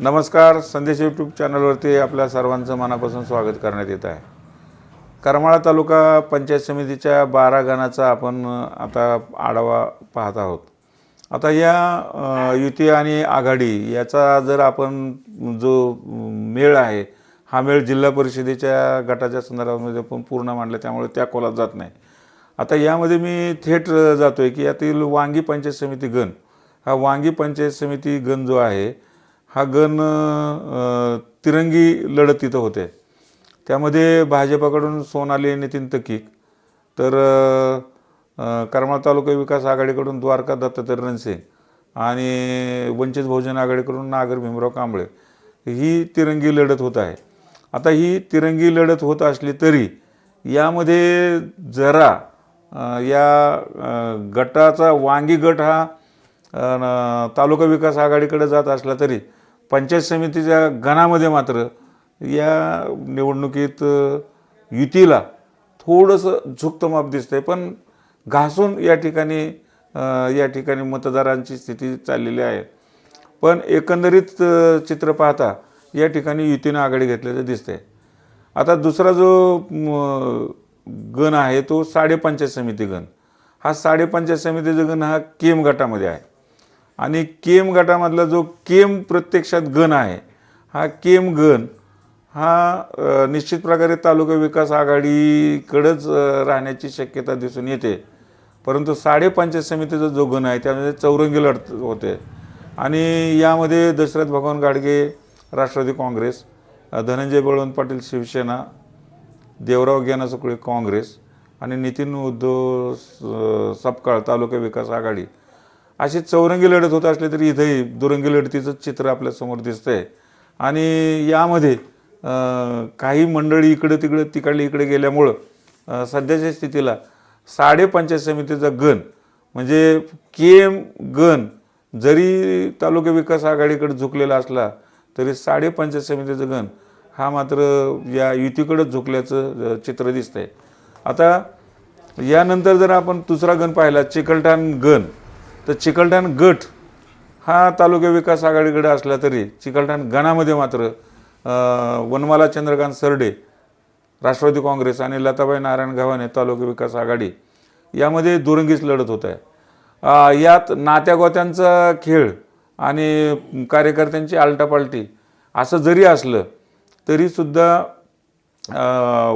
नमस्कार संदेश यूट्यूब चॅनलवरती आपल्या सर्वांचं मनापासून स्वागत करण्यात येत आहे. करमाळा तालुका पंचायत समितीच्या बारा गणाचा आपण आता आढावा पाहत आहोत. आता या युती आणि आघाडी याचा जर आपण जो मेळ आहे हा मेळ जिल्हा परिषदेच्या गटाच्या संदर्भामध्ये पण पूर्ण मांडला त्यामुळे त्या खोलात जात नाही. आता यामध्ये मी थेट जातो आहे की यातील वांगी पंचायत समिती गण हा वांगी पंचायत समिती गण जो आहे हा गण तिरंगी लढत तिथं होते. त्यामध्ये भाजपाकडून सोनाली नितीन तकीक. तर करमाळ तालुका विकास आघाडीकडून द्वारका दत्तात्रय रणसे आणि वंचित बहुजन आघाडीकडून नागर भीमराव कांबळे. ही तिरंगी लढत होत आहे. आता ही तिरंगी लढत होत असली तरी यामध्ये जरा या गटाचा वांगी गट हा न- तालुका विकास आघाडीकडे जात असला तरी पंचायत समितीच्या गणामध्ये मात्र या निवडणुकीत युतीला थोडंसं झुकतं माप दिसतंय. पण घासून या ठिकाणी या ठिकाणी मतदारांची स्थिती चाललेली आहे. पण एकंदरीत चित्र पाहता या ठिकाणी युतीनं आघाडी घेतल्याचं दिसतंय. आता दुसरा जो म, गण आहे तो साडेपंचायत समिती गण. हा साडेपंचायत समितीचा गण हा केम गटामध्ये आहे. आणि केम गटामधला जो केम प्रत्यक्षात गण आहे हा केम गण हा निश्चित प्रकारे तालुका विकास आघाडीकडंच राहण्याची शक्यता दिसून येते. परंतु साडेपंचायत समितीचा जो गण आहे त्यामध्ये चौरंगी लढत होते. आणि यामध्ये दशरथ भगवान गाडगे राष्ट्रवादी काँग्रेस धनंजय बळवंत पाटील शिवसेना देवराव ज्ञाना सुकळे काँग्रेस आणि नितीन उद्धव सपकाळ तालुका विकास आघाडी अशी चौरंगी लढत होत असली तरी इथंही दुरंगी लढतीचं चित्र आपल्यासमोर दिसतंय. आणि यामध्ये काही मंडळी इकडं तिकडं तिकडे इकडे गेल्यामुळं सध्याच्या स्थितीला साडेपंचायत समितीचा गण म्हणजे के एम गण जरी तालुका विकास आघाडीकडे झुकलेला असला तरी साडेपंचायत समितीचा गण हा मात्र या युतीकडंच झुकल्याचं चित्र दिसतंय. आता यानंतर जर आपण दुसरा गण पाहिला चिकलठाण गण तर चिकलठाण गट हा तालुका विकास आघाडीकडे असला तरी चिकलठाण गणामध्ये मात्र वनमाला चंद्रकांत सरडे राष्ट्रवादी काँग्रेस आणि लताबाई नारायण गव्हाणे तालुका विकास आघाडी यामध्ये दुरंगीच लढत होत आहे. यात नात्यागोत्यांचा खेळ आणि कार्यकर्त्यांची आलटापालटी असं जरी असलं तरीसुद्धा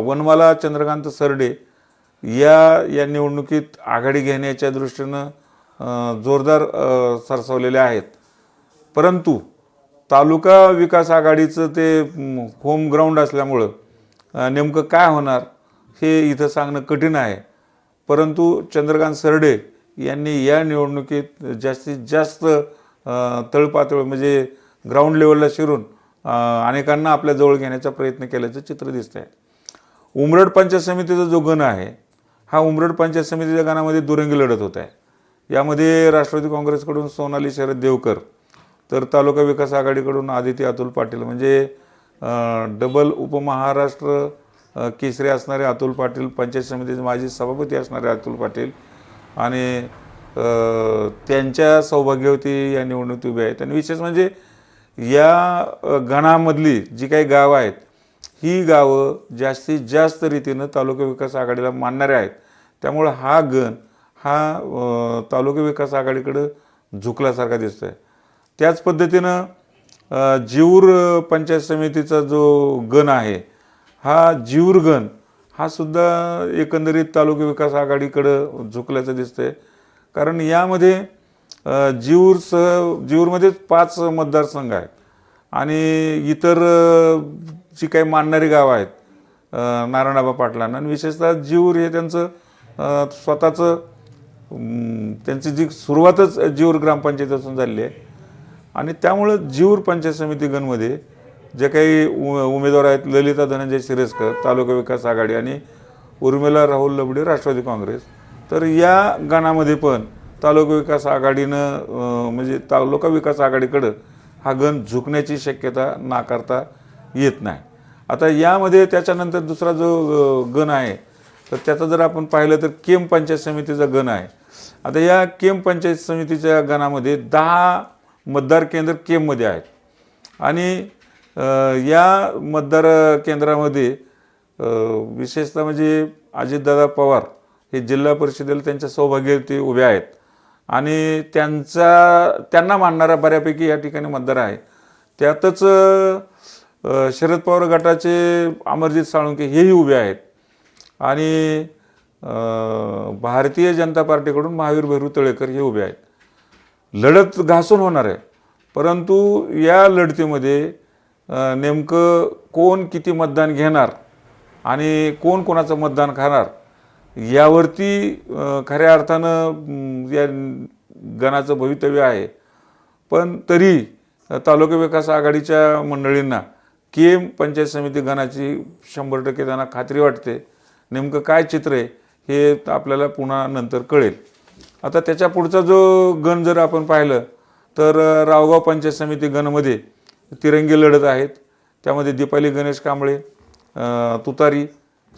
वनमाला चंद्रकांत सरडे या या निवडणुकीत आघाडी घेण्याच्या दृष्टीनं जोरदार सरसावलेले आहेत. परंतु तालुका विकास आघाडीचं ते होम ग्राउंड असल्यामुळं नेमकं काय होणार हे इथं सांगणं कठीण आहे. परंतु चंद्रकांत सरडे यांनी या निवडणुकीत जास्तीत जास्त तळपातळ म्हणजे ग्राउंड लेवलला शिरून अनेकांना आपल्या जवळ घेण्याचा प्रयत्न केल्याचं चित्र दिसत आहे उमरड पंचायत समितीचा जो गण आहे हा उमरड पंचायत समितीच्या गणामध्ये दुरंगी लढत होत आहे. यामध्ये राष्ट्रवादी काँग्रेसकडून सोनाली शरद देवकर तर तालुका विकास आघाडीकडून आदित्य अतुल पाटील म्हणजे डबल उपमहाराष्ट्र केसरी असणारे अतुल पाटील पंचायत समितीचे माजी सभापती असणारे अतुल पाटील आणि त्यांच्या सौभाग्यवती या निवडणुकीत उभ्या आहेत. आणि विशेष म्हणजे या गणामधली जी काही गावं आहेत ही गावं जास्तीत जास्त रीतीनं तालुका विकास आघाडीला मानणारे आहेत. त्यामुळं हा गण हा तालुका विकास आघाडीकडं झुकल्यासारखा दिसतोय. त्याच पद्धतीनं अ, पंचायत समितीचा जो गण आहे हा जीवर गण हा सुद्धा एकंदरीत तालुका विकास आघाडीकडं झुकल्याचं दिसतंय. कारण यामध्ये अ, जीवरसह पाच मतदारसंघ आहेत. आणि इतर जी काही मानणारी गावं आहेत अ, नारायणाबा पाटलांना. आणि विशेषतः जीवर हे त्यांचं स्वतःचं त्यांची जी सुरुवातच जीवर ग्रामपंचायतीपासून झालेली आहे. आणि त्यामुळं जीवर पंचायत समिती गणमध्ये जे काही उ उमेदवार आहेत ललिता धनंजय शिरेस्कर तालुका विकास आघाडी आणि उर्मिला राहुल लबडे राष्ट्रवादी काँग्रेस. तर या गणामध्ये पण तालुका विकास आघाडीनं म्हणजे तालुका विकास आघाडीकडं हा गण झुकण्याची शक्यता नाकारता येत नाही. आता यामध्ये त्याच्यानंतर दुसरा जो गण आहे तर त्याचं जर आपण पाहिलं तर केम पंचायत समितीचा गण आहे. आता या केम पंचायत समितीच्या गणामध्ये दहा मतदार केंद्र केममध्ये आहेत. आणि या मतदार केंद्रामध्ये विशेषतः म्हणजे अजितदादा पवार हे जिल्हा परिषदेला त्यांच्या सौभाग्यवती उभे आहेत. आणि त्यांचा त्यांना मानणारा बऱ्यापैकी या ठिकाणी मतदार आहे. त्यातच शरद पवार गटाचे अमरजित साळुंके हेही उभे आहेत. आणि भारतीय जनता पार्टीकडून महावीर भैरू तळेकर हे उभे आहेत. लढत घासून होणार आहे. परंतु या लढतीमध्ये नेमकं कोण किती मतदान घेणार आणि कोण कोणाचं मतदान खाणार यावरती खऱ्या अर्थानं या गणाचं भवितव्य आहे. पण तरी तालुका विकास आघाडीच्या मंडळींना केम पंचायत समिती गणाची शंभर टक्के त्यांना खात्री वाटते. नेमकं काय चित्र आहे? हे आपल्याला पुन्हा नंतर कळेल. आता त्याच्या पुढचा जो गण जर आपण पाहिलं तर रावगाव पंचायत समिती गणमध्ये तिरंगी लढत आहेत. त्यामध्ये दीपाली गणेश कांबळे तुतारी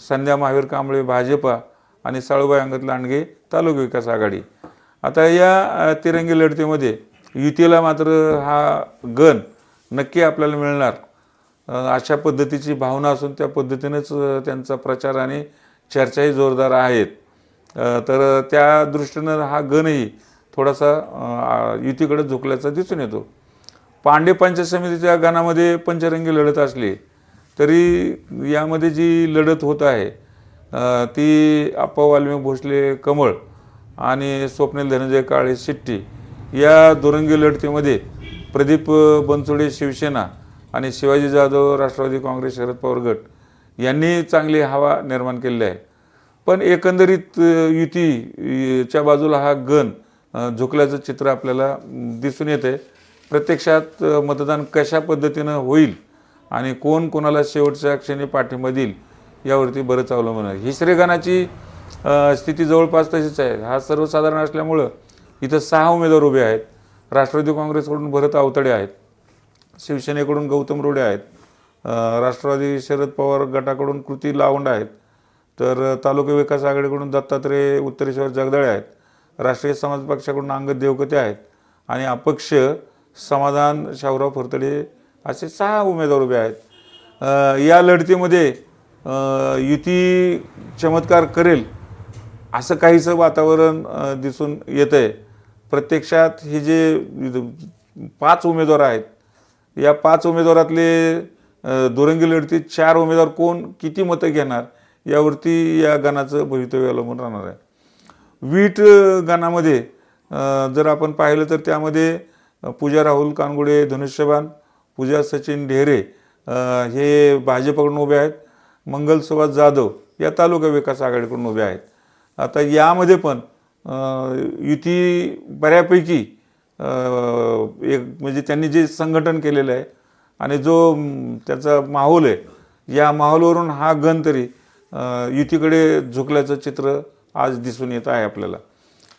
संध्या महावीर कांबळे भाजपा आणि साळूबाई अंगत लांडगे तालुका विकास आघाडी. आता या तिरंगी लढतीमध्ये युतीला मात्र हा गण नक्की आपल्याला मिळणार. अशा पद्धतीची भावना असून त्या पद्धतीनेच त्यांचा प्रचार आणि चर्चाही जोरदार आहेत. तर त्या दृष्टीनं हा गणही थोडासा युतीकडे झुकल्याचा दिसून येतो. पांडे पंचायत समितीच्या गणामध्ये पंचरंगी लढत असली तरी यामध्ये जी लढत होत आहे ती आप्पा वाल्मिक भोसले कमळ आणि स्वप्नील धनंजय काळे शिट्टी या दुरंगी लढतीमध्ये प्रदीप बनसोडे शिवसेना आणि शिवाजी जाधव राष्ट्रवादी काँग्रेस शरद पवार गट यांनी चांगली हवा निर्माण केलेली आहे. पण एकंदरीत युतीच्या बाजूला हा गण झुकल्याचं चित्र आपल्याला दिसून येते. प्रत्यक्षात मतदान कशा पद्धतीनं होईल आणि कोण कोणाला शेवटच्या क्षणी पाठिंबा देईल यावरती बरंच अवलंबून आहे. ही श्रीगणाची स्थिती जवळपास तशीच आहे. हा सर्वसाधारण असल्यामुळं इथं सहा उमेदवार उभे आहेत. राष्ट्रवादी काँग्रेसकडून भरत आवतडे आहेत. शिवसेनेकडून गौतम रोडे आहेत. राष्ट्रवादी शरद पवार गटाकडून कृती लावंड आहेत. तर तालुका विकास आघाडीकडून दत्तात्रय उत्तरेश्वर जगदळे आहेत. राष्ट्रीय समाज पक्षाकडून अंगद देवकते आहेत. आणि अपक्ष समाधान शाहूराव फुरतडे असे सहा उमेदवार उभे आहेत. या लढतीमध्ये युती चमत्कार करेल असं काहीसं वातावरण दिसून येतं आहे प्रत्यक्षात हे जे पाच उमेदवार आहेत या पाच उमेदवारातले दुरंगी लढतीत चार उमेदवार कोण किती मतं घेणार यावरती या गणाचं भवितव्य अवलंबून राहणार आहे. वीट अ, गणामध्ये जर आपण पाहिलं तर त्यामध्ये पूजा राहुल कानगुडे धनुष्यबान पूजा सचिन ढेरे हे भाजपकडून उभे आहेत. मंगल सुभाष जाधव या तालुका विकास आघाडीकडून उभे आहेत. आता यामध्ये पण युती बऱ्यापैकी एक म्हणजे त्यांनी जे संघटन केलेलं आहे आणि जो त्याचा माहोल आहे या माहोलवरून हा गण तरी युतीकडे झुकल्याचं चित्र आज दिसून येत आहे आपल्याला.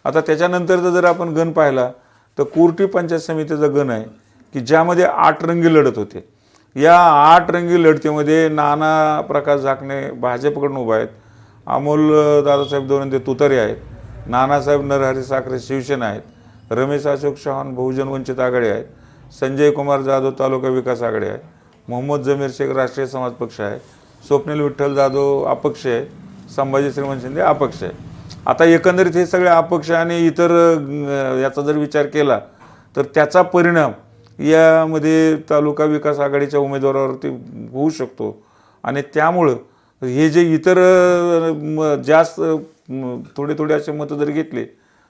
आता त्याच्यानंतरचा जर आपण गण पाहिला तर कुर्टी पंचायत समितीचा गण आहे की ज्यामध्ये आठ रंगी लढत होते. या आठ रंगी लढतीमध्ये नाना प्रकाश झाकणे भाजपकडून उभा आहेत. अमोल दादासाहेब दोनंदे तुतारे आहेत. नानासाहेब नरहरी साखरे शिवसेना आहेत. रमेश अशोक चव्हाण बहुजन वंचित आघाडी आहेत. संजय कुमार जाधव तालुका विकास आघाडी आहे. मोहम्मद जमीर शेख राष्ट्रीय समाज पक्ष आहे. स्वप्नील विठ्ठल जाधव अपक्ष आहे. संभाजी श्रीमंत शिंदे अपक्ष आहे. आता एकंदरीत हे सगळे अपक्ष आणि इतर याचा जर विचार केला तर त्याचा परिणाम यामध्ये तालुका विकास आघाडीच्या उमेदवारावरती होऊ शकतो. आणि त्यामुळं हे जे इतर म, जास्त थोडे थोडे असे मतं जर घेतले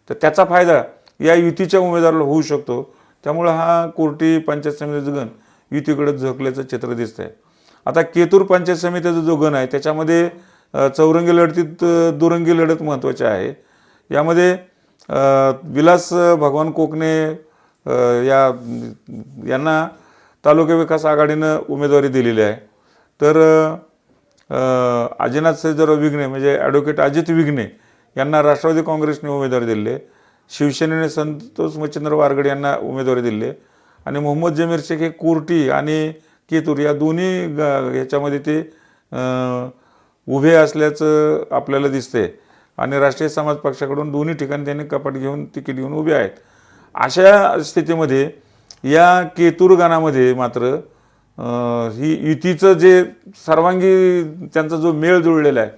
तर त्याचा फायदा या युतीच्या उमेदवाराला होऊ शकतो. त्यामुळं हा कोर्टी पंचायत समितीचं गण युतीकडे झोकल्याचं चित्र दिसत आहे आता केतूर पंचायत समितीचा जो गण आहे त्याच्यामध्ये चौरंगी लढतीत दुरंगी लढत महत्त्वाची आहे. यामध्ये विलास भगवान कोकणे या यांना तालुका विकास आघाडीनं उमेदवारी दिलेली आहे. तर अजिनाथ सैजराव विघ्ने म्हणजे ॲडव्होकेट अजित विघ्ने यांना राष्ट्रवादी काँग्रेसने उमेदवारी दिली आहे. शिवसेनेने संतोष मच्छिंद्र वारगड यांना उमेदवारी दिली आणि मोहम्मद जमीर शेख हे कुर्टी आणि केतूर या दोन्ही ग- ह्याच्यामध्ये ते उभे असल्याचं आपल्याला दिसते आणि राष्ट्रीय समाज पक्षाकडून दोन्ही ठिकाणी त्यांनी कपाट घेऊन तिकीट घेऊन उभे आहेत. अशा स्थितीमध्ये या केतूर गाण्यामध्ये मात्र ही युतीचं जे सर्वांगी त्यांचा जो मेळ जुळलेला आहे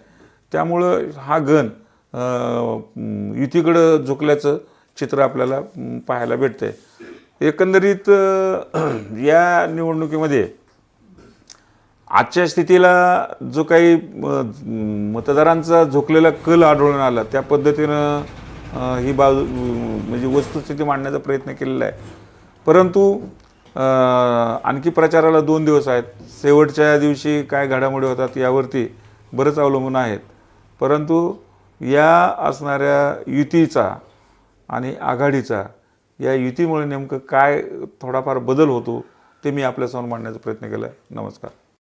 त्यामुळं हा गण युतीकडं झुकल्याचं चित्र आपल्याला पाहायला भेटतं आहे एकंदरीत या निवडणुकीमध्ये आजच्या स्थितीला जो काही मतदारांचा झोकलेला कल आढळून आला त्या पद्धतीनं ही बाजू म्हणजे वस्तुस्थिती मांडण्याचा प्रयत्न केलेला आहे. परंतु आणखी प्रचाराला दोन दिवस आहेत. शेवटच्या दिवशी काय घडामोडी होतात यावरती बरंच अवलंबून आहेत. परंतु या असणाऱ्या युतीचा आणि आघाडीचा या युतीमुळे नेमकं काय थोडाफार बदल होतो ते मी आपल्यासमोर मांडण्याचा प्रयत्न केला आहे नमस्कार.